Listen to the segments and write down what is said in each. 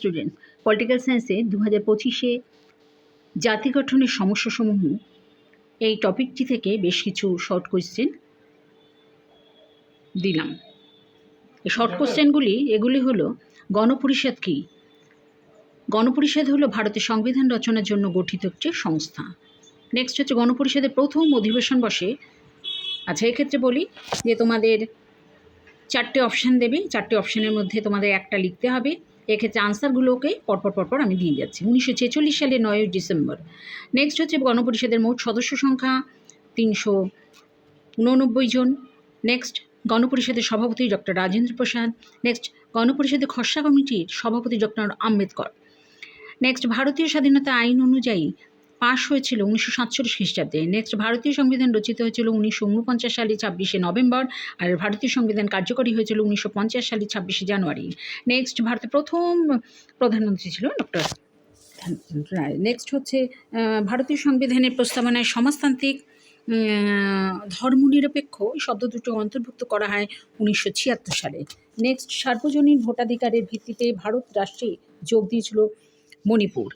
Students political সায়েন্সে দু হাজার পঁচিশে জাতি গঠনের সমস্যাসমূহ এই টপিকটি থেকে বেশ কিছু শর্ট কোয়েশ্চেন দিলাম। এই শর্ট কোশ্চেনগুলি এগুলি হলো গণপরিষদ কী? গণপরিষদ হলো ভারতের সংবিধান রচনার জন্য গঠিত একটি সংস্থা। নেক্সট হচ্ছে গণপরিষদের প্রথম অধিবেশন বসে। আচ্ছা এক্ষেত্রে বলি যে তোমাদের চারটে অপশান দেবে। চারটে অপশানের মধ্যে তোমাদের একটা লিখতে হবে। এক্ষেত্রে আনসারগুলোকে পরপর পরপর আমি দিয়ে যাচ্ছি। উনিশশো ছেচল্লিশ সালে নয়ই ডিসেম্বর। নেক্সট হচ্ছে গণপরিষদের মোট সদস্য সংখ্যা, তিনশো উননব্বই জন। নেক্সট গণপরিষদের সভাপতি ডক্টর রাজেন্দ্র প্রসাদ। নেক্সট গণপরিষদের খসড়া কমিটির সভাপতি ডক্টর আম্বেদকর। নেক্সট ভারতীয় স্বাধীনতা আইন অনুযায়ী পাশ হয়েছিল উনিশশো সাতচল্লিশ খ্রিস্টাব্দে। নেক্সট ভারতীয় সংবিধান রচিত হয়েছিল উনিশশো উনপঞ্চাশ সালে ছাব্বিশে নভেম্বর আর ভারতীয় সংবিধান কার্যকরী হয়েছিল উনিশশো পঞ্চাশ সালে ছাব্বিশে জানুয়ারি। নেক্সট ভারতের প্রথম প্রধানমন্ত্রী ছিল ডক্টর নেক্সট হচ্ছে ভারতীয় সংবিধানের প্রস্তাবনায় সমাজতান্ত্রিক ধর্মনিরপেক্ষ শব্দ দুটো অন্তর্ভুক্ত করা হয় উনিশশো ছিয়াত্তর সালে। নেক্সট সার্বজনীন ভোটাধিকারের ভিত্তিতে ভারত রাষ্ট্রে যোগ দিয়েছিল মণিপুর।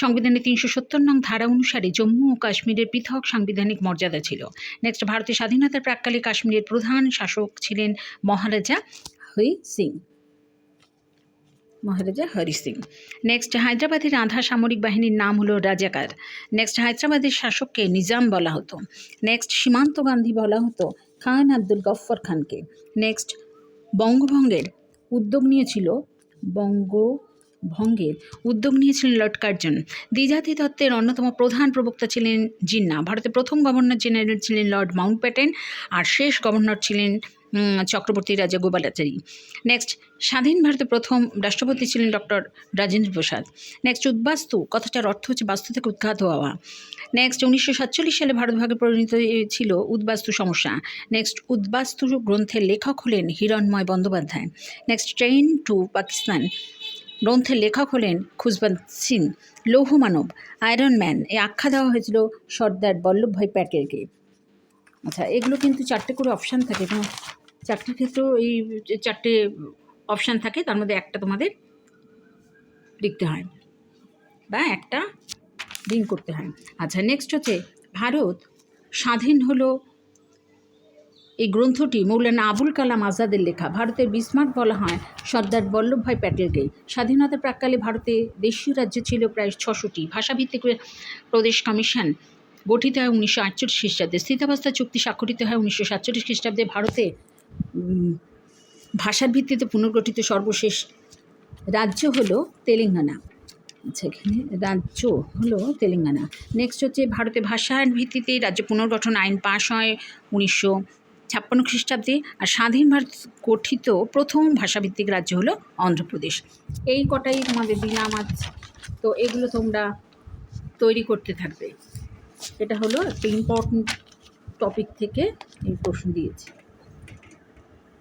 সংবিধানের তিনশো সত্তর নং ধারা অনুসারে জম্মু ও কাশ্মীরের পৃথক সাংবিধানিক মর্যাদা ছিল। নেক্সট ভারতের স্বাধীনতার প্রাককালে কাশ্মীরের প্রধান শাসক ছিলেন মহারাজা হরি সিং। মহারাজা হরি সিং। নেক্সট হায়দ্রাবাদের আধা সামরিক বাহিনীর নাম হলো রাজাকার। নেক্সট হায়দ্রাবাদের শাসককে নিজাম বলা হতো। নেক্সট সীমান্ত গান্ধী বলা হতো খান আব্দুল গফ্ফর খানকে। নেক্সট বঙ্গভঙ্গের উদ্যোগ নিয়েছিল বঙ্গভঙ্গের উদ্যোগ নিয়েছিলেন লর্ড কার্জন। দ্বিজাতি তত্ত্বের অন্যতম প্রধান প্রবক্তা ছিলেন জিন্না ভারতের প্রথম গভর্নর জেনারেল ছিলেন লর্ড মাউন্ট প্যাটেন আর শেষ গভর্নর ছিলেন চক্রবর্তী রাজা গোপালাচারী। নেক্সট, স্বাধীন ভারতের প্রথম রাষ্ট্রপতি ছিলেন ডক্টর রাজেন্দ্র প্রসাদ। নেক্সট, উদ্বাস্তু, কথাটার অর্থ হচ্ছে বাস্তু থেকে উদ্ঘাত হওয়া। নেক্সট, উনিশশো সাতচল্লিশ সালে ভারত ভাগে পরিণত ছিল উদ্বাস্তু সমস্যা। নেক্সট, উদ্বাস্তু গ্রন্থের লেখক হলেন Hiranmay Bandyopadhyay. Next, train to Pakistan. গ্রন্থের লেখক হলেন খুশবন্ত সিং, লৌহ মানব, আয়রন ম্যান। এই আখ্যা দেওয়া হয়েছিল সর্দার বল্লভভাই প্যাটেলকে। আচ্ছা এগুলো কিন্তু চারটে করে অপশান থাকে। এবং চারটের ক্ষেত্রেও এই চারটে অপশান থাকে, তার মধ্যে একটা তোমাদের লিখতে হয় বা একটা দিন করতে হয়। আচ্ছা নেক্সট হচ্ছে, ভারত স্বাধীন হলো এই গ্রন্থটি মৌলানা আবুল কালাম আজাদের লেখা। ভারতের বিসমার্ক বলা হয় সর্দার বল্লভভাই প্যাটেলকে। স্বাধীনতার প্রাককালে ভারতে দেশীয় রাজ্য ছিল প্রায় ছশোটি। ভাষাভিত্তিক প্রদেশ কমিশন গঠিত হয় উনিশশো আটচল্লিশ খ্রিস্টাব্দে। স্থিতাবস্থা চুক্তি স্বাক্ষরিত হয় উনিশশো সাতচল্লিশ খ্রিস্টাব্দে। ভারতে ভাষার ভিত্তিতে পুনর্গঠিত সর্বশেষ রাজ্য হলো তেলেঙ্গানা। আচ্ছা এখানে রাজ্য হলো তেলেঙ্গানা। নেক্সট হচ্ছে ভারতে ভাষার ভিত্তিতে রাজ্য পুনর্গঠন আইন পাশ হয় উনিশশো ছাপ্পান্ন খ্রিস্টাব্দে আর স্বাধীন ভারত গঠিত প্রথম ভাষাভিত্তিক রাজ্য হলো অন্ধ্রপ্রদেশ। এই কটাই তোমাদের দিলাম আজ। তো এগুলো তোমরা তৈরি করতে থাকবে। এটা হলো একটা ইম্পর্ট্যান্ট টপিক থেকে এই প্রশ্ন দিয়েছি।